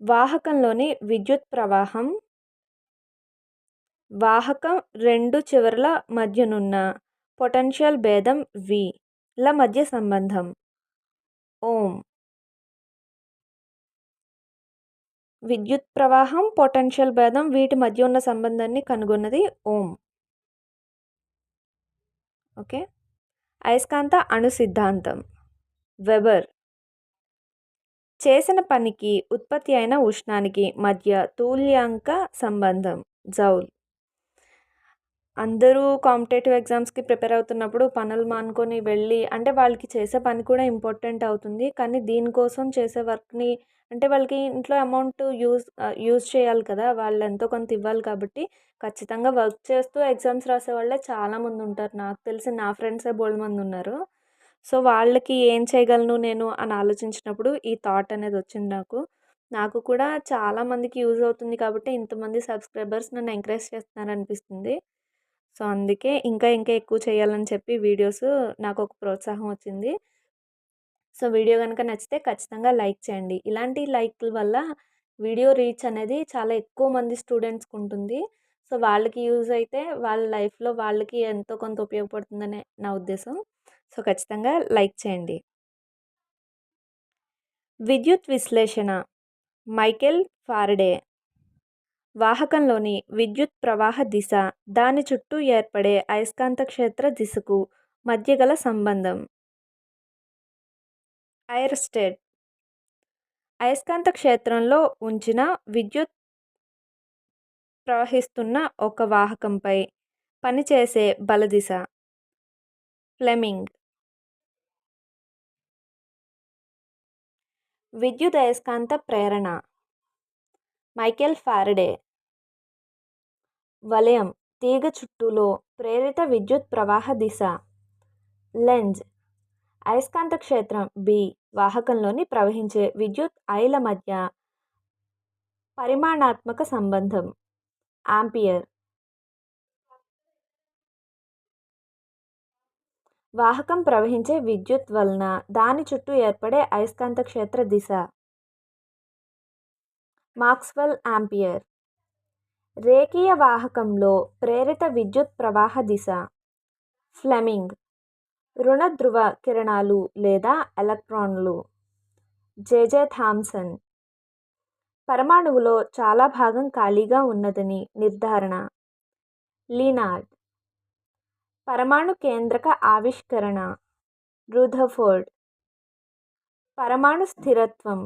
వాహకంలోని విద్యుత్ ప్రవాహం వాహకం రెండు చివరల మధ్యనున్న పొటెన్షియల్ భేదం వి ల మధ్య సంబంధం. ఓం. విద్యుత్ ప్రవాహం పొటెన్షియల్ భేదం వీటి మధ్య ఉన్న సంబంధాన్ని కనుగొన్నది ఓం. ఓకే. అయస్కాంత అణు సిద్ధాంతం. వెబర్. చేసిన పనికి ఉత్పత్తి అయిన ఉష్ణానికి మధ్య తూల్యాంక సంబంధం. జౌల్. అందరూ కాంపిటేటివ్ ఎగ్జామ్స్కి ప్రిపేర్ అవుతున్నప్పుడు పనులు మానుకొని వెళ్ళి అంటే వాళ్ళకి చేసే పని కూడా ఇంపార్టెంట్ అవుతుంది. కానీ దీనికోసం చేసే వర్క్ని అంటే వాళ్ళకి ఇంట్లో అమౌంట్ యూజ్ యూజ్ చేయాలి కదా వాళ్ళు ఎంతో కొంత ఇవ్వాలి కాబట్టి ఖచ్చితంగా వర్క్ చేస్తూ ఎగ్జామ్స్ రాసే వాళ్ళే చాలామంది ఉంటారు. నాకు తెలిసి నా ఫ్రెండ్సే బోల్డ్ మంది ఉన్నారు. సో వాళ్ళకి ఏం చేయగలను నేను అని ఆలోచించినప్పుడు ఈ థాట్ అనేది వచ్చింది నాకు. నాకు కూడా చాలామందికి యూజ్ అవుతుంది కాబట్టి ఇంతమంది సబ్స్క్రైబర్స్ నన్ను ఎంకరేజ్ చేస్తున్నారు అనిపిస్తుంది. సో అందుకే ఇంకా ఇంకా ఎక్కువ చేయాలని చెప్పి వీడియోస్ నాకు ఒక ప్రోత్సాహం వచ్చింది. సో వీడియో కనుక నచ్చితే ఖచ్చితంగా లైక్ చేయండి. ఇలాంటి లైక్ల వల్ల వీడియో రీచ్ అనేది చాలా ఎక్కువ మంది స్టూడెంట్స్కి ఉంటుంది. సో వాళ్ళకి యూజ్ అయితే వాళ్ళ లైఫ్లో వాళ్ళకి ఎంతో కొంత ఉపయోగపడుతుందనే నా ఉద్దేశం. సో ఖచ్చితంగా లైక్ చేయండి. విద్యుత్ విశ్లేషణ. Michael Faraday. వాహకంలోని విద్యుత్ ప్రవాహ దిశ దాని చుట్టూ ఏర్పడే అయస్కాంత క్షేత్ర దిశకు మధ్య గల సంబంధం. ఐర్స్టెడ్. అయస్కాంత క్షేత్రంలో ఉంచిన విద్యుత్ ప్రవహిస్తున్న ఒక వాహకంపై పనిచేసే బలదిశ. ఫ్లెమింగ్. విద్యుత్ అయస్కాంత ప్రేరణ. Michael Faraday. వలయం తీగ చుట్టూలో ప్రేరిత విద్యుత్ ప్రవాహ దిశ. లెంజ్ అయస్కాంత క్షేత్రం బి వాహకంలోని ప్రవహించే విద్యుత్ ఐల మధ్య పరిమాణాత్మక సంబంధం. ఆంపియర్ వాహకం ప్రవహించే విద్యుత్ వలన దాని చుట్టూ ఏర్పడే అయస్కాంత క్షేత్ర దిశ. మాక్స్వెల్ యాంపియర్ రేఖీయ వాహకంలో ప్రేరిత విద్యుత్ ప్రవాహ దిశ. ఫ్లెమింగ్. రుణ ధృవ కిరణాలు లేదా ఎలక్ట్రాన్లు. J J Thomson. పరమాణువులో చాలా భాగం ఖాళీగా ఉన్నదని నిర్ధారణ. లీనార్డ్. పరమాణు కేంద్రక ఆవిష్కరణ. రూథర్ఫోర్డ్ పరమాణు స్థిరత్వం.